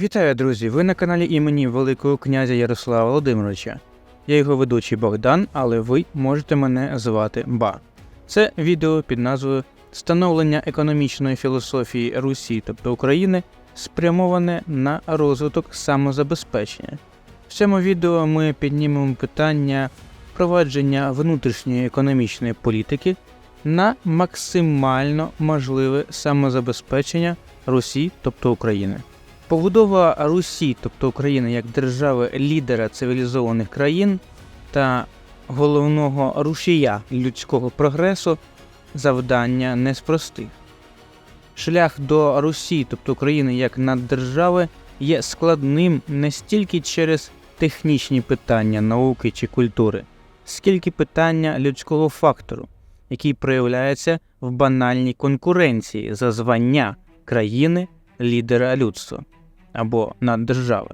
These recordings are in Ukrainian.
Вітаю, друзі! Ви на каналі імені Великого князя Ярослава Володимировича. Я його ведучий Богдан, але ви можете мене звати Ба. Це відео під назвою Становлення економічної філософії Русі, тобто України, спрямоване на розвиток самозабезпечення. В цьому відео ми піднімемо питання впровадження внутрішньої економічної політики на максимально можливе самозабезпечення Русі, тобто України. Побудова Русі, тобто України як держави лідера цивілізованих країн та головного рушія людського прогресу завдання не з. Шлях до Русі, тобто України як наддержави, є складним не стільки через технічні питання науки чи культури, скільки питання людського фактору, який проявляється в банальній конкуренції за звання країни лідера людства або наддержави.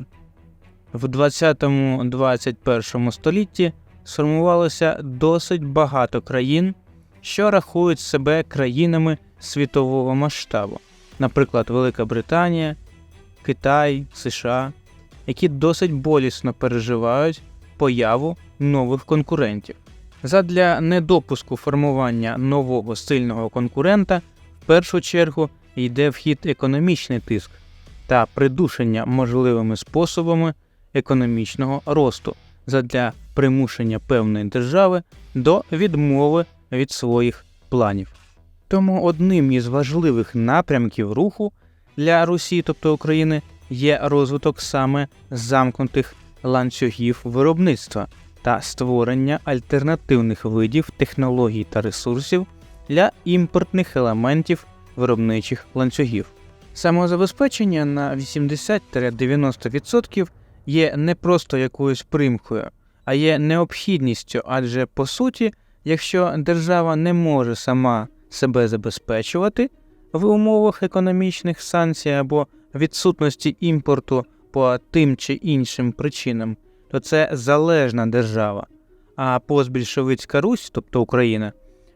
В 20-21 столітті сформувалося досить багато країн, що рахують себе країнами світового масштабу, наприклад, Велика Британія, Китай, США, які досить болісно переживають появу нових конкурентів. Задля недопуску формування нового сильного конкурента в першу чергу йде в хід економічний тиск та придушення можливими способами економічного росту задля примушення певної держави до відмови від своїх планів. Тому одним із важливих напрямків руху для Русі, тобто України, є розвиток саме замкнутих ланцюгів виробництва та створення альтернативних видів технологій та ресурсів для імпортних елементів виробничих ланцюгів. Самозабезпечення на 80-90% є не просто якоюсь примкою, а є необхідністю, адже по суті, якщо держава не може сама себе забезпечувати в умовах економічних санкцій або відсутності імпорту по тим чи іншим причинам, то це залежна держава. А постбільшовицька Русь, тобто Україна,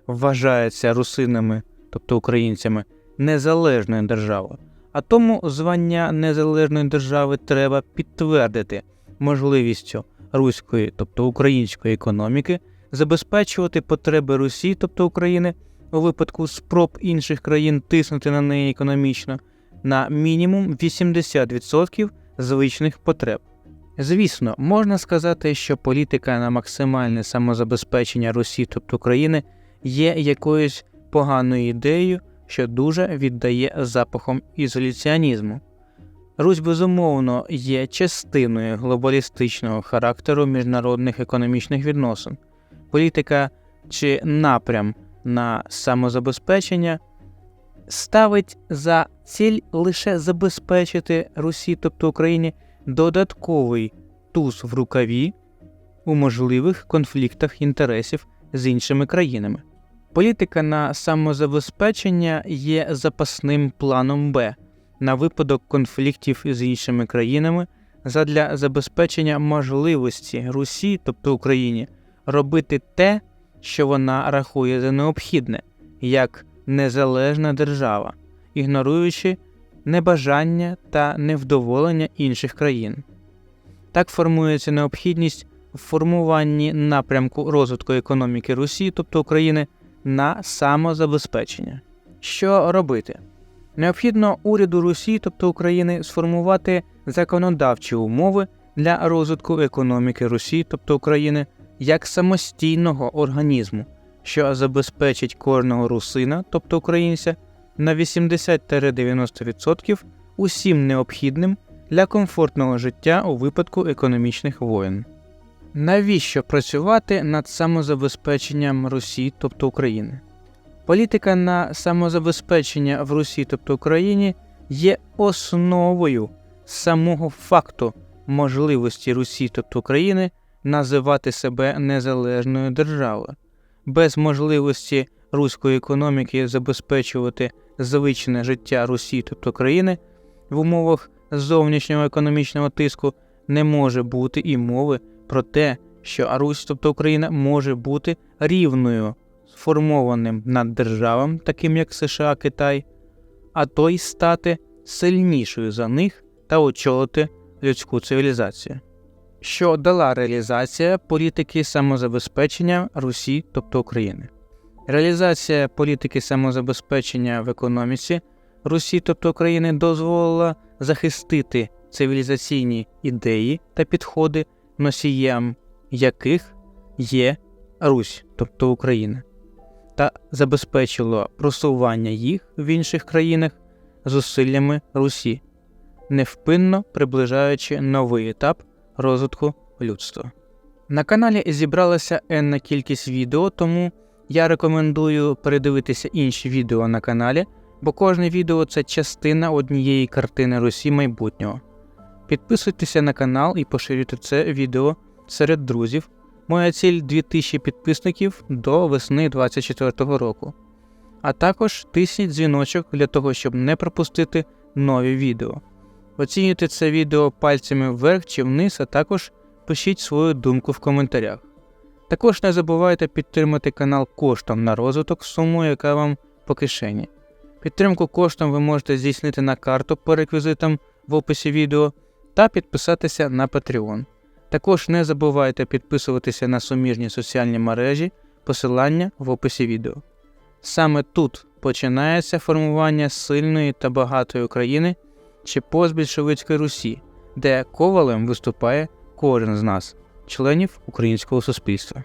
вважається русинами, тобто українцями, незалежною державою. А тому звання незалежної держави треба підтвердити можливістю руської, тобто української економіки, забезпечувати потреби Русі, тобто України, у випадку спроб інших країн тиснути на неї економічно на мінімум 80% звичних потреб. Звісно, можна сказати, що політика на максимальне самозабезпечення Русі, тобто України, є якоюсь поганою ідеєю, що дуже віддає запахом ізоляціонізму. Русь, безумовно, є частиною глобалістичного характеру міжнародних економічних відносин. Політика чи напрям на самозабезпечення ставить за ціль лише забезпечити Русі, тобто Україні, додатковий туз в рукаві у можливих конфліктах інтересів з іншими країнами. Політика на самозабезпечення є запасним планом Б на випадок конфліктів з іншими країнами задля забезпечення можливості Русі, тобто Україні, робити те, що вона рахує за необхідне, як незалежна держава, ігноруючи небажання та невдоволення інших країн. Так формується необхідність в формуванні напрямку розвитку економіки Русі, тобто України, на самозабезпечення. Що робити? Необхідно уряду Русі, тобто України, сформувати законодавчі умови для розвитку економіки Русі, тобто України, як самостійного організму, що забезпечить кожного русина, тобто українця, на 80-90% усім необхідним для комфортного життя у випадку економічних воєн. Навіщо працювати над самозабезпеченням Русі, тобто України? Політика на самозабезпечення в Русі, тобто Україні, є основою самого факту можливості Русі, тобто України, називати себе незалежною державою. Без можливості руської економіки забезпечувати звичне життя Русі, тобто країни, в умовах зовнішнього економічного тиску не може бути і мови про те, що Русь, тобто Україна, може бути рівною сформованим наддержавам, таким як США, Китай, а то й стати сильнішою за них та очолити людську цивілізацію. Що дала реалізація політики самозабезпечення Русі, тобто України. Реалізація політики самозабезпечення в економіці Русі, тобто України, дозволила захистити цивілізаційні ідеї та підходи, носієм яких є Русь, тобто Україна, та забезпечило просування їх в інших країнах зусиллями Русі, невпинно приближаючи новий етап розвитку людства. На каналі зібралася енна кількість відео, тому я рекомендую передивитися інші відео на каналі, бо кожне відео це частина однієї картини Русі майбутнього. Підписуйтеся на канал і поширюйте це відео серед друзів. Моя ціль 2000 підписників до весни 2024 року. А також тисніть дзвіночок для того, щоб не пропустити нові відео. Оцінюйте це відео пальцями вверх чи вниз, а також пишіть свою думку в коментарях. Також не забувайте підтримати канал коштом на розвиток сумою, яка вам по кишені. Підтримку коштом ви можете здійснити на карту по реквізитам в описі відео та підписатися на Patreon. Також не забувайте підписуватися на суміжні соціальні мережі, посилання в описі відео. Саме тут починається формування сильної та багатої України чи постбільшовицької Русі, де ковалем виступає кожен з нас, членів українського суспільства.